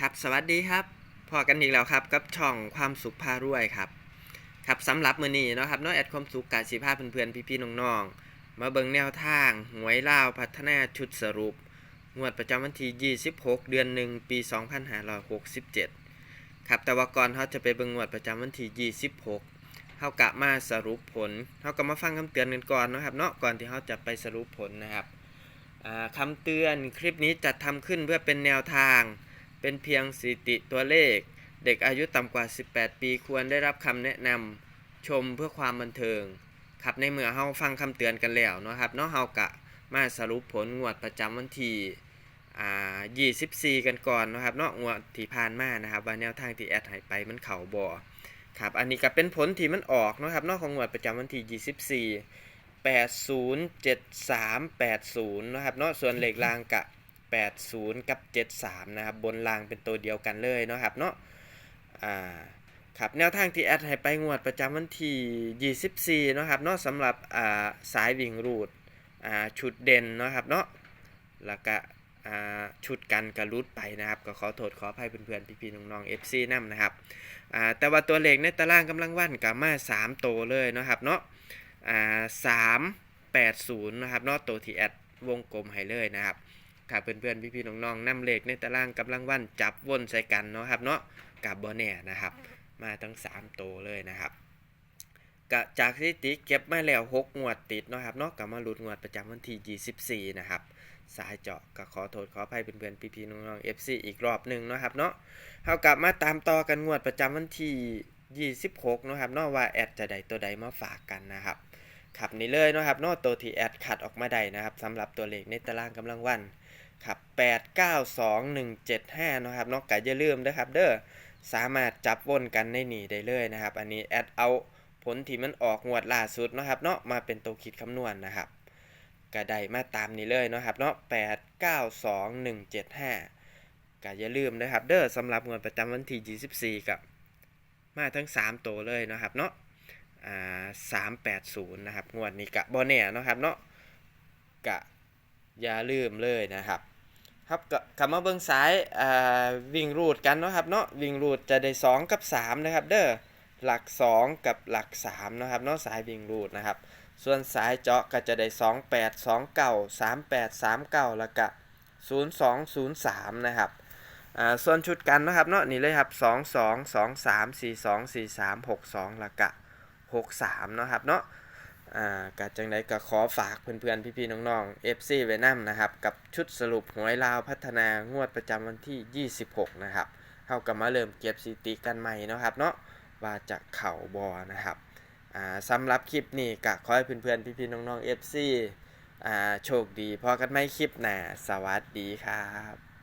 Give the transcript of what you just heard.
ครับสวัสดีครับพอกันอีกแล้วครับกับช่องความสุขพารวยครับครับสำหรับมื้อนี้เนาะครับเน้องแอดความสุขกาสิพาเพื่อนๆพี่ๆน้องๆมาเบิ่งแนวทางหวยลาวพัฒนาชุดสรุปงวดประจำวันที่26 เดือน1ปี 2567ครับแต่ว่าก่อนเขาจะไปเบิ่งงวดประจำวันที่26เฮากะมาสรุปผลเฮาก็มาฟังคำเตือนกันก่อนนะครับเนาะก่อนที่เฮาจะไปสรุปผลนะครับอ่าคำเตือนคลิปนี้จัดทำขึ้นเพื่อเป็นแนวทาง เป็นเพียงสถิติตัวเลข เด็กอายุต่ำกว่า 18 ปีควรได้รับคำแนะนำชมเพื่อความบันเทิง ครับในเมื่อเฮาฟังคำเตือนกันแล้วนะครับเนาะเฮากะมาสรุปผลงวดประจำวันที่อ่า24 กันก่อนนะครับเนาะงวดที่ผ่านมานะครับว่าแนวทางที่แอดให้ไปมันเข้าบ่ครับอันนี้ก็เป็นผลที่มันออกนะครับเนาะของงวดประจำวันที่ 24 807380 นะครับเนาะส่วนเลขล่างกะ 80 กับ 73 นะครับ บนรางเป็นตัวเดียวกันเลยเนาะครับเนาะอ่าครับแนวทางที่แอดให้ไปงวดประจำวันที่ 24เนาะครับเนาะสำหรับอ่าสายวิ่งรูดอ่าชุดเด่นเนาะครับเนาะแล้วก็อ่าชุดกันกระลุดไปนะครับ ก็ขอโทษขออภัยเพื่อนๆ พี่ๆ น้องๆ FC นํนะครับอ่าแต่ว่าตัวเลขในตารางกำลังวันกับมา3โตเลยเนาะครับเนาะอ่า380นะครับเนาะตัวที่แอดวงกลมให้เลยนะครับ ครับเพื่อนๆพี่ๆน้องๆนำเลขในตารางกำลังวันจับวนใส่กันเนาะครับเนาะกับบอแน่นะครับ มาทั้ง3โตวเลยนะครับกะจากสถิติเก็บมาแล้ว 6 งวดติดเนาะครับเนาะกับมาลุ้นงวดประจำวันที่24 นะครับ สายเจาะก็ขอโทษขออภัยเพื่อนๆพี่ๆน้องๆ FC อีกรอบหนึ่งเนาะครับเนาะเฮากลับมาตามต่อกันงวดประจำวันที่ 26 เนาะครับเนาะว่าแอดจะได้ตัวใดมาฝากกันนะครับ ครับนี่เลยนะครับเนาะตัวที่แอดขัดออกมาได้นะครับสำหรับตัวเลขในตารางกำลังวันครับ8 9 2 1 7 5นะครับเนาะก็อย่าลืมนะครับ เด้อสามารถจับวนกันในนี่ได้เลยนะครับ อันนี้แอดเอาผลที่มันออกงวดล่าสุดนะครับเนาะมาเป็นตัวคิดคำนวณนะครับก็ได้มาตามนี้เลยนะครับเนาะ8 9 2 1 7 5ก็อย่าลืมนะครับ เด้อสำหรับงวดประจำวันที่ 24กับมาทั้ง 3 ตัวเลยนะครับเนาะ อ่า380นย์นะครับ งวดนี้กะบ่แน่เนาะครับเนาะกะอย่าลืมเลยนะครับ ครับกลับมาเบิ่งสายอ่าวิ่งรูดกันเนาะครับเนาะวิ่งรูดจะได้2กับ3นะครับ เด้อหลัก2กับหลัก3นะครับเนาะสายวิ่งรูดนะครับ ส่วนสายเจาะก็จะได้2 8 2 9 3 8 3 9แล้วก็0 2 0 3นะครับอ่าส่วนชุดกันนะครับเนาะนี่เลยครับ2 2 2 3 4 2 4 3 6 2แล้วก็ 6 3นะครับเนาะอ่าก็จังไดก็ขอฝากเพื่อนๆ พี่ๆ น้องๆ FC ไว้นํนะครับ กับชุดสรุปหวยลาวพัฒนางวดประจำวันที่ 26 นะครับเฮาก็มาเริ่มเก็บสถิติกันใหม่เนาะครับเนาะว่าจะเข่าบอนะครับอ่าสำหรับคลิปนี้ก็ขอให้เพื่อนๆ พี่ๆ น้องๆ FC อ่าโชคดีพอกันไหมคลิปหน้าสวัสดีครับ